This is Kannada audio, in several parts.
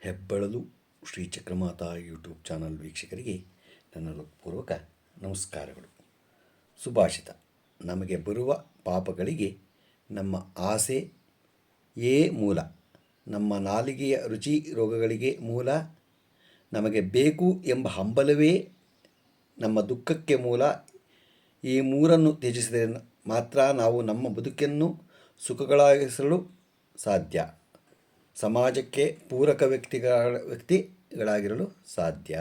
ಹೆಬ್ಬಳಲು ಶ್ರೀ ಚಕ್ರಮಾತಾ ಯೂಟ್ಯೂಬ್ ಚಾನಲ್ ವೀಕ್ಷಕರಿಗೆ ನನ್ನ ಹೃತ್ಪೂರ್ವಕ ನಮಸ್ಕಾರಗಳು. ಸುಭಾಷಿತ. ನಮಗೆ ಬರುವ ಪಾಪಗಳಿಗೆ ನಮ್ಮ ಆಸೆ ಏ ಮೂಲ. ನಮ್ಮ ನಾಲಿಗೆಯ ರುಚಿ ರೋಗಗಳಿಗೆ ಮೂಲ. ನಮಗೆ ಬೇಕು ಎಂಬ ಹಂಬಲವೇ ನಮ್ಮ ದುಃಖಕ್ಕೆ ಮೂಲ. ಈ ಮೂರನ್ನು ತ್ಯಜಿಸಿದರೆ ಮಾತ್ರ ನಾವು ನಮ್ಮ ಬದುಕನ್ನು ಸುಖಗಳಾಗಿಸಲು ಸಾಧ್ಯ. ಸಮಾಜಕ್ಕೆ ಪೂರಕ ವ್ಯಕ್ತಿಗಳ, ವ್ಯಕ್ತಿಗಳಾಗಿರಲು ಸಾಧ್ಯ.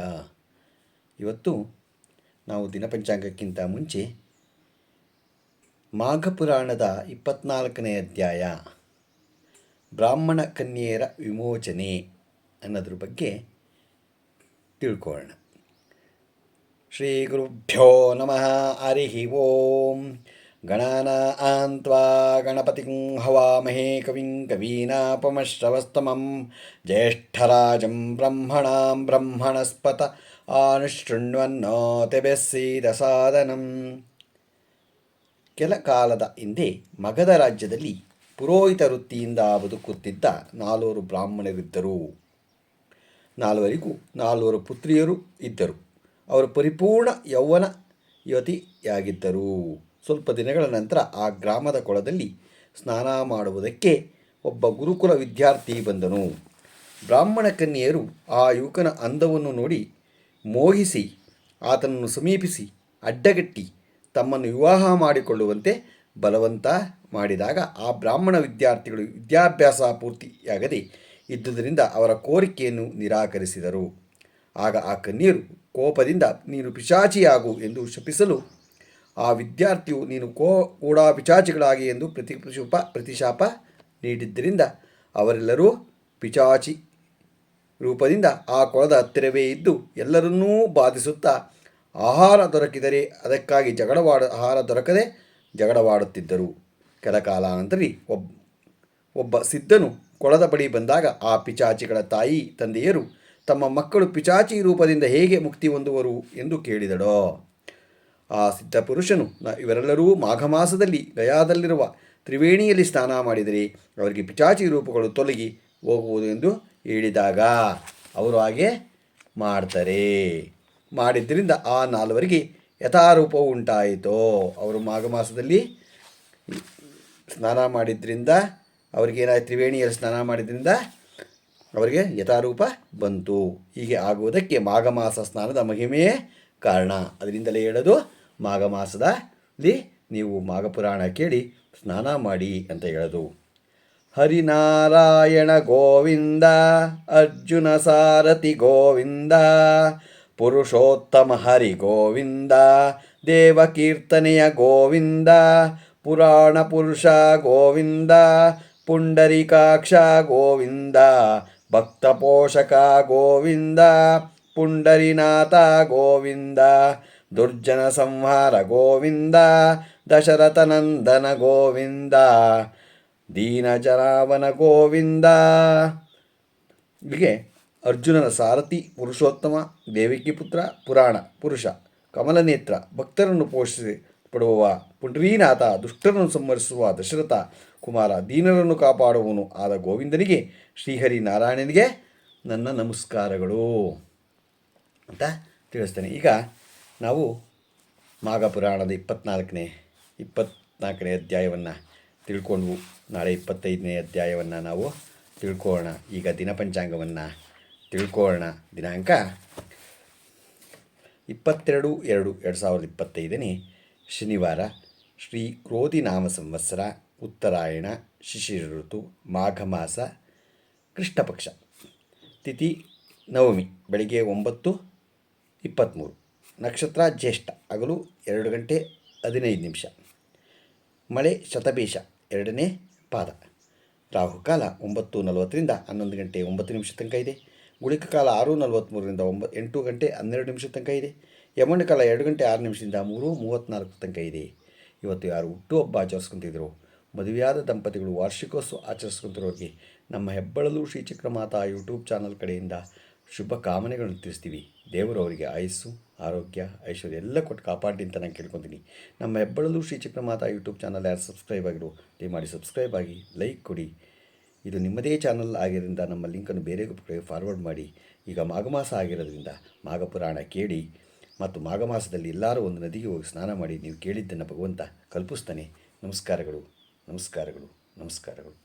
ಇವತ್ತು ನಾವು ದಿನಪಂಚಾಂಗಕ್ಕಿಂತ ಮುಂಚೆ ಮಾಘ ಪುರಾಣದ ಇಪ್ಪತ್ನಾಲ್ಕನೇ ಅಧ್ಯಾಯ, ಬ್ರಾಹ್ಮಣ ಕನ್ಯೆಯರ ವಿಮೋಚನೆ ಅನ್ನೋದ್ರ ಬಗ್ಗೆ ತಿಳ್ಕೊಳ್ಳೋಣ. ಶ್ರೀ ಗುರುಭ್ಯೋ ನಮಃ, ಹರಿ ಓಂ. ಗಣಾನಾನ್ತ್ವಾ ಗಣಪತಿ ಹವಾಮಹೇ ಕವಿಂ ಕವೀನಾಪಮಶ್ರವಸ್ತಮಂ ಜ್ಯೇಷ್ಠರಾಜಂ ಬ್ರಹ್ಮಣಾಂ ಬ್ರಹ್ಮಣಸ್ಪತ ಆನುಶೃಣ್ವನ್ನೋತಿಬೆಸ್ಸೀದ ಸಾಧನಂ ಕೆಲ ಕಾಲದ ಹಿಂದೆ ಮಗಧ ರಾಜ್ಯದಲ್ಲಿ ಪುರೋಹಿತ ವೃತ್ತಿಯಿಂದ ಬದುಕುತ್ತಿದ್ದ ನಾಲ್ವರು ಬ್ರಾಹ್ಮಣರಿದ್ದರು. ನಾಲ್ವರಿಗೂ ನಾಲ್ವರು ಪುತ್ರಿಯರು ಇದ್ದರು. ಅವರು ಪರಿಪೂರ್ಣ ಯೌವನ ಯುವತಿಯಾಗಿದ್ದರು ಸ್ವಲ್ಪ ದಿನಗಳ ನಂತರ ಆ ಗ್ರಾಮದ ಕೊಳದಲ್ಲಿ ಸ್ನಾನ ಮಾಡುವುದಕ್ಕೆ ಒಬ್ಬ ಗುರುಕುಲ ವಿದ್ಯಾರ್ಥಿ ಬಂದನು. ಬ್ರಾಹ್ಮಣ ಕನ್ಯೆಯರು ಆ ಯುವಕನ ಅಂದವನ್ನು ನೋಡಿ ಮೋಹಿಸಿ, ಆತನನ್ನು ಸಮೀಪಿಸಿ, ಅಡ್ಡಗಟ್ಟಿ ತಮ್ಮನ್ನು ವಿವಾಹ ಮಾಡಿಕೊಳ್ಳುವಂತೆ ಬಲವಂತ ಮಾಡಿದಾಗ ಆ ಬ್ರಾಹ್ಮಣ ವಿದ್ಯಾರ್ಥಿಗಳು ವಿದ್ಯಾಭ್ಯಾಸ ಪೂರ್ತಿಯಾಗದೆ ಇದ್ದುದರಿಂದ ಅವರ ಕೋರಿಕೆಯನ್ನು ನಿರಾಕರಿಸಿದರು. ಆಗ ಆ ಕನ್ಯರು ಕೋಪದಿಂದ, ನೀನು ಪಿಶಾಚಿಯಾಗು ಎಂದು ಶಪಿಸಲು ಆ ವಿದ್ಯಾರ್ಥಿಯು ನೀನು ಕೋ ಕೂಡ ಪಿಚಾಚಿಗಳಾಗಿ ಎಂದು ಪ್ರತಿಶುಪ, ಪ್ರತಿಶಾಪ ನೀಡಿದ್ದರಿಂದ ಅವರೆಲ್ಲರೂ ಪಿಚಾಚಿ ರೂಪದಿಂದ ಆ ಕೊಳದ ಹತ್ತಿರವೇ ಇದ್ದು ಎಲ್ಲರನ್ನೂ ಬಾಧಿಸುತ್ತಾ ಆಹಾರ ದೊರಕಿದರೆ ಅದಕ್ಕಾಗಿ ಜಗಳವಾಡ, ಆಹಾರ ದೊರಕದೆ ಜಗಳವಾಡುತ್ತಿದ್ದರು. ಕೆಲ ನಂತರ ಒಬ್ಬ ಒಬ್ಬ ಸಿದ್ಧನು ಕೊಳದ ಬಳಿ ಬಂದಾಗ ಆ ಪಿಚಾಚಿಗಳ ತಾಯಿ, ತಂದೆಯರು ತಮ್ಮ ಮಕ್ಕಳು ಪಿಚಾಚಿ ರೂಪದಿಂದ ಹೇಗೆ ಮುಕ್ತಿ ಹೊಂದುವರು ಎಂದು ಕೇಳಿದಡೋ ಆ ಸಿದ್ಧಪುರುಷನು ನ ಇವರೆಲ್ಲರೂ ಮಾಘ ಮಾಸದಲ್ಲಿ ಗಯಾದಲ್ಲಿರುವ ತ್ರಿವೇಣಿಯಲ್ಲಿ ಸ್ನಾನ ಮಾಡಿದರೆ ಅವರಿಗೆ ಪಿಚಾಚಿ ರೂಪಗಳು ತೊಲಗಿ ಹೋಗುವುದು ಎಂದು ಹೇಳಿದಾಗ ಅವರು ಹಾಗೆ ಮಾಡ್ತಾರೆ. ಮಾಡಿದ್ದರಿಂದ ಆ ನಾಲ್ವರಿಗೆ ಯಥಾರೂಪವು ಉಂಟಾಯಿತು. ಅವರು ಮಾಘ ಮಾಸದಲ್ಲಿ ಸ್ನಾನ ಮಾಡಿದ್ರಿಂದ ಅವರಿಗೇನಾಯ್ತು ತ್ರಿವೇಣಿಯಲ್ಲಿ ಸ್ನಾನ ಮಾಡಿದ್ರಿಂದ ಅವರಿಗೆ ಯಥಾರೂಪ ಬಂತು. ಹೀಗೆ ಆಗುವುದಕ್ಕೆ ಮಾಘ ಮಾಸ ಸ್ನಾನದ ಮಹಿಮೆಯೇ ಕಾರಣ. ಅದರಿಂದಲೇ ಹೇಳೋದು ಮಾಘ ಮಾಸದಲ್ಲಿ ನೀವು ಮಾಘಪುರಾಣ ಕೇಳಿ ಸ್ನಾನ ಮಾಡಿ ಅಂತ ಹೇಳೋದು. ಹರಿನಾರಾಯಣ ಗೋವಿಂದ, ಅರ್ಜುನ ಸಾರಥಿ ಗೋವಿಂದ, ಪುರುಷೋತ್ತಮ ಹರಿ ಗೋವಿಂದ, ದೇವಕೀರ್ತನೆಯ ಗೋವಿಂದ, ಪುರಾಣ ಪುರುಷ ಗೋವಿಂದ, ಪುಂಡರಿಕಾಕ್ಷ ಗೋವಿಂದ, ಭಕ್ತ ಪೋಷಕ ಗೋವಿಂದ, ಪುಂಡರಿನಾಥ ಗೋವಿಂದ ದುರ್ಜನ ಸಂಹಾರ ಗೋವಿಂದ, ದಶರಥನಂದನ ಗೋವಿಂದ, ದೀನಜರಾವನ ಗೋವಿಂದ. ಹೀಗೆ ಅರ್ಜುನನ ಸಾರಥಿ, ಪುರುಷೋತ್ತಮ, ದೇವಿಕಿ ಪುತ್ರ, ಪುರಾಣ, ಪುರುಷ, ಕಮಲನೇತ್ರ, ಭಕ್ತರನ್ನು ಪೋಷಿಸಿ ಪಡುವವ, ಪುಂಡ್ರೀನಾಥ, ದುಷ್ಟರನ್ನು ಸಂಹರಿಸುವ ದಶರಥ, ಕುಮಾರ ದೀನರನ್ನು ಕಾಪಾಡುವನು ಆದ ಗೋವಿಂದನಿಗೆ ಶ್ರೀಹರಿ ನಾರಾಯಣನಿಗೆ ನನ್ನ ನಮಸ್ಕಾರಗಳು ಅಂತ ತಿಳಿಸ್ತೇನೆ. ಈಗ ನಾವು ಮಾಘಪುರಾಣದ ಇಪ್ಪತ್ನಾಲ್ಕನೇ ಇಪ್ಪತ್ನಾಲ್ಕನೇ ಅಧ್ಯಾಯವನ್ನು ತಿಳ್ಕೊಂಡ್ವು. ನಾಳೆ ಇಪ್ಪತ್ತೈದನೇ ಅಧ್ಯಾಯವನ್ನು ನಾವು ತಿಳ್ಕೊಳ್ಳೋಣ ಈಗ ದಿನಪಂಚಾಂಗವನ್ನು ತಿಳ್ಕೊಳ್ಳೋಣ ದಿನಾಂಕ ಇಪ್ಪತ್ತೆರಡು ಎರಡು ಎರಡು ಸಾವಿರದ ಇಪ್ಪತ್ತೈದನೇ ಶನಿವಾರ. ಶ್ರೀ ಕ್ರೋಧಿ ನಾಮ ಸಂವತ್ಸರ, ಉತ್ತರಾಯಣ ಶಿಶಿರ ಋತು ಮಾಘ ಮಾಸ, ಕೃಷ್ಣಪಕ್ಷ. ತಿಥಿ ನವಮಿ, ಬೆಳಿಗ್ಗೆ ಒಂಬತ್ತು ಇಪ್ಪತ್ತ್ಮೂರು ನಕ್ಷತ್ರ ಜ್ಯೇಷ್ಠ, ಹಗಲು ಎರಡು ಗಂಟೆ ಹದಿನೈದು ನಿಮಿಷ. ಮಳೆ ಶತಭೀಷ, ಎರಡನೇ ಪಾದ. ರಾಹುಕಾಲ ಒಂಬತ್ತು ನಲವತ್ತರಿಂದ ಹನ್ನೊಂದು ಗಂಟೆ ಒಂಬತ್ತು ನಿಮಿಷ ತನಕ ಇದೆ. ಗುಳಿಕ ಕಾಲ ಆರು ನಲವತ್ತ್ಮೂರರಿಂದ ಒಂಬ, ಎಂಟು ಗಂಟೆ ಹನ್ನೆರಡು ನಿಮಿಷ ತನಕ ಇದೆ. ಯಮಣ್ಣ ಕಾಲ ಎರಡು ಗಂಟೆ ಆರು ನಿಮಿಷದಿಂದ ಮೂರು ಮೂವತ್ತ್ನಾಲ್ಕು ತನಕ ಇದೆ. ಇವತ್ತು ಯಾರು ಹುಟ್ಟುಹಬ್ಬ ಆಚರಿಸ್ಕೊತಿದ್ರು? ಮದುವೆಯಾದ ದಂಪತಿಗಳು ವಾರ್ಷಿಕೋತ್ಸವ ಆಚರಿಸ್ಕೊಂತಿರೋರಿಗೆ ನಮ್ಮ ಹೆಬ್ಬಳಲು ಶ್ರೀಚಕ್ರಮಾತಾ ಯೂಟ್ಯೂಬ್ ಚಾನಲ್ ಕಡೆಯಿಂದ ಶುಭ ಕಾಮನೆಗಳನ್ನು ತಿಳಿಸ್ತೀವಿ. ದೇವರು ಅವರಿಗೆ ಆಯಸ್ಸು ಆರೋಗ್ಯ, ಐಶ್ವರ್ಯ ಎಲ್ಲ ಕೊಟ್ಟು ಕಾಪಾಡಿ ಅಂತ ನಾನು ಕೇಳ್ಕೊತೀನಿ. ನಮ್ಮ ಹೆಬ್ಬಳಲು ಶ್ರೀ ಚಕ್ರಮಾತಾ ಯೂಟ್ಯೂಬ್ ಚಾನಲ್ ಯಾರು ಸಬ್ಸ್ಕ್ರೈಬ್ ಆಗಿರು ದಯಮಾಡಿ ಸಬ್ಸ್ಕ್ರೈಬ್ ಆಗಿ, ಲೈಕ್ ಕೊಡಿ. ಇದು ನಿಮ್ಮದೇ ಚಾನಲ್ ಆಗಿರೋದ್ರಿಂದ ನಮ್ಮ ಲಿಂಕನ್ನು ಬೇರೆ ಕಡೆ ಫಾರ್ವರ್ಡ್ ಮಾಡಿ. ಈಗ ಮಾಘಮಾಸ ಆಗಿರೋದ್ರಿಂದ ಮಾಘಪುರಾಣ ಕೇಳಿ ಮತ್ತು ಮಾಘ ಮಾಸದಲ್ಲಿ ಎಲ್ಲರೂ ಒಂದು ನದಿಗೆ ಹೋಗಿ ಸ್ನಾನ ಮಾಡಿ ನೀವು ಕೇಳಿದ್ದನ್ನು ಭಗವಂತ ಕಲ್ಪಿಸ್ತಾನೆ. ನಮಸ್ಕಾರಗಳು ನಮಸ್ಕಾರಗಳು ನಮಸ್ಕಾರಗಳು.